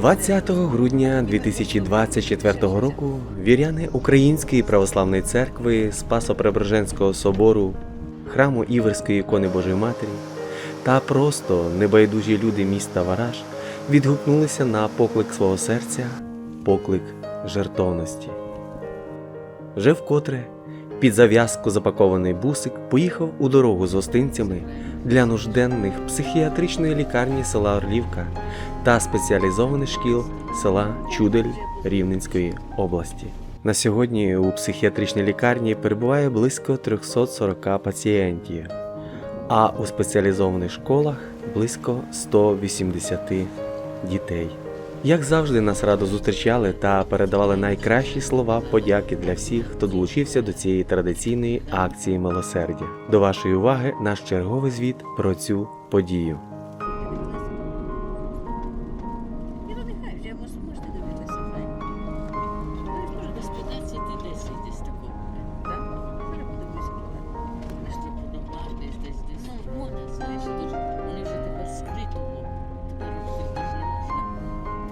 20 грудня 2024 року віряни Української православної церкви Спасо-Преображенського собору, храму Іверської ікони Божої Матері та просто небайдужі люди міста Вараж відгукнулися на поклик свого серця, поклик жертовності. Вже вкотре під зав'язку запакований бусик поїхав у дорогу з гостинцями для нужденних психіатричної лікарні села Орлівка та спеціалізованих шкіл села Чудель Рівненської області. На сьогодні у психіатричній лікарні перебуває близько 340 пацієнтів, а у спеціалізованих школах близько 180 дітей. Як завжди, нас радо зустрічали та передавали найкращі слова подяки для всіх, хто долучився до цієї традиційної акції милосердя. До вашої уваги наш черговий звіт про цю подію.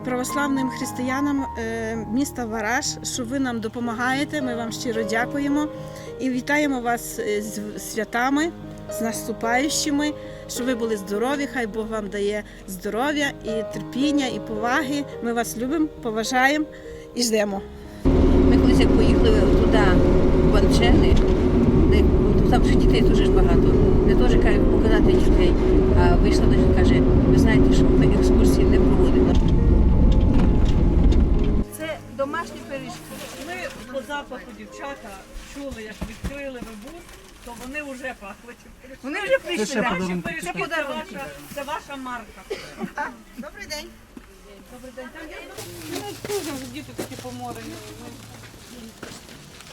Православним християнам е, міста Вараж, що ви нам допомагаєте. Ми вам щиро дякуємо і вітаємо вас е, з святами, з наступаючими, щоб ви були здорові. Хай Бог вам дає здоров'я і терпіння, і поваги. Ми вас любимо, поважаємо і ждемо. Ми колись поїхали туди, в Банчели, де там вже дітей дуже ж багато. Не теж кажуть показати дітей. А вийшла до каже, ви знаєте, що ми екскурсії не проводимо. Це домашні пиріжки. Ми по запаху дівчата чули, як відкрили ви бух, то вони вже пахли. Вони вже прийшли. Це так? подарунки. Це подарунки. ваша, це ваша марка. Добрий день. Діти такі поморені.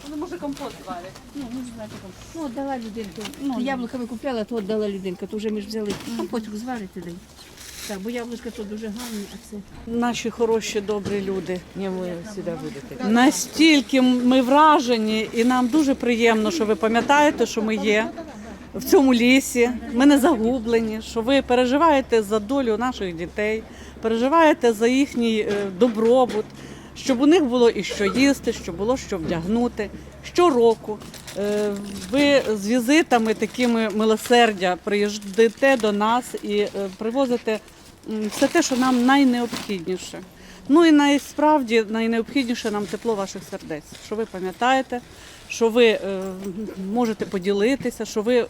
Вони може компот зварять. Ну, ми ж знаєте, ком- ну, дала людинка. Ну, яблука ми купляли, а то дала людинка, то вже ми ж взяли. Компотик зварити дай. Так, бо яблучка то дуже гарні, а це. Наші хороші, добрі люди. Ні, ви сюди будете. Настільки ми вражені, і нам дуже приємно, що ви пам'ятаєте, що ми є в цьому лісі. Ми не загублені, що ви переживаєте за долю наших дітей, переживаєте за їхній е, добробут, щоб у них було і що їсти, щоб було що вдягнути. Щороку е, ви з візитами такими милосердя приїжджаєте до нас і е, привозите все те, що нам найнеобхідніше. Ну і найсправді найнеобхідніше нам тепло ваших сердець, що ви пам'ятаєте, що ви е, можете поділитися, що ви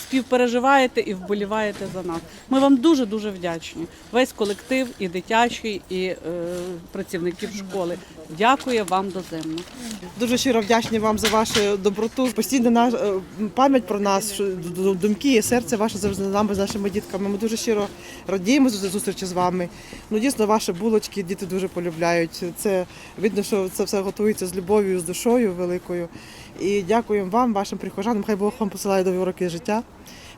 співпереживаєте і вболіваєте за нас. Ми вам дуже дуже вдячні. Весь колектив, і дитячий, і е, працівників школи. Дякує вам доземно. Дуже щиро вдячні вам за вашу доброту. Постійно наш е, пам'ять про нас, думки і серце ваше завжди з нами, з нашими дітками. Ми дуже щиро радіємо за зустрічі з вами. Ну дійсно, ваші булочки діти дуже полюбляють. Це видно, що це все готується з любов'ю, з душою великою. І дякуємо вам, вашим прихожанам. Хай Бог вам посилає довгі роки життя,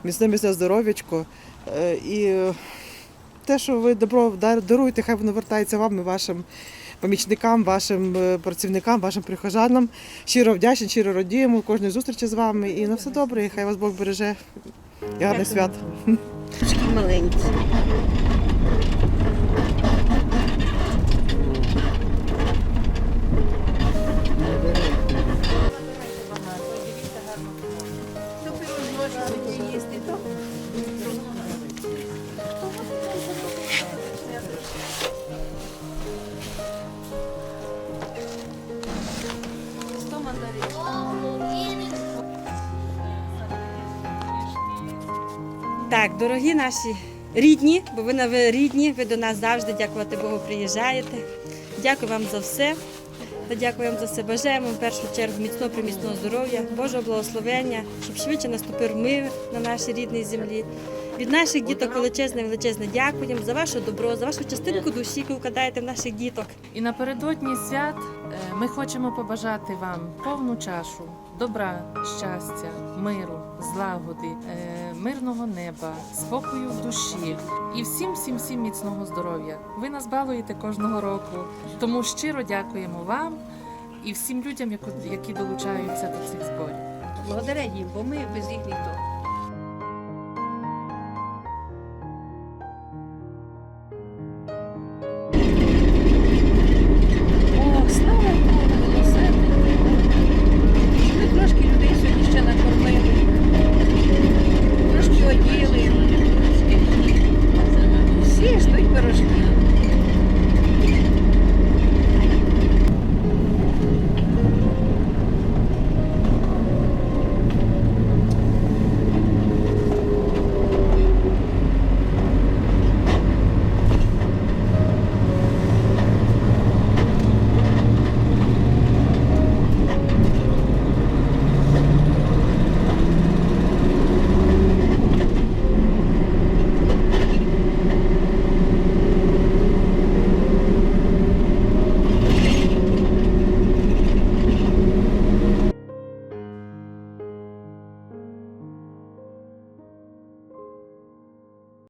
міцне міцне здоров'ячко. Е, І те, що ви добро даруєте, хай воно вертається вам і вашим помічникам, вашим е, працівникам, вашим прихожанам. Щиро вдячні, щиро радіємо кожної зустрічі з вами. І на все добре, і хай вас Бог береже. І гарних свят. Так, дорогі наші рідні, бо ви на ви рідні, ви до нас завжди, дякувати Богу, приїжджаєте. Дякую вам за все. Та дякую вам за все. Бажаємо в першу чергу міцного приміцного здоров'я, Божого благословення, щоб швидше наступив мир на нашій рідній землі. Від наших діток величезне, величезне дякуємо за ваше добро, за вашу частинку душі, яку вкладаєте в наших діток. І напередодні свят е, ми хочемо побажати вам повну чашу добра, щастя, миру, злагоди, е, мирного неба, спокою в душі і всім, всім, всім міцного здоров'я. Ви нас балуєте кожного року, тому щиро дякуємо вам і всім людям, які долучаються до цих зборів. Благодаря їм, бо ми без їх ніхто.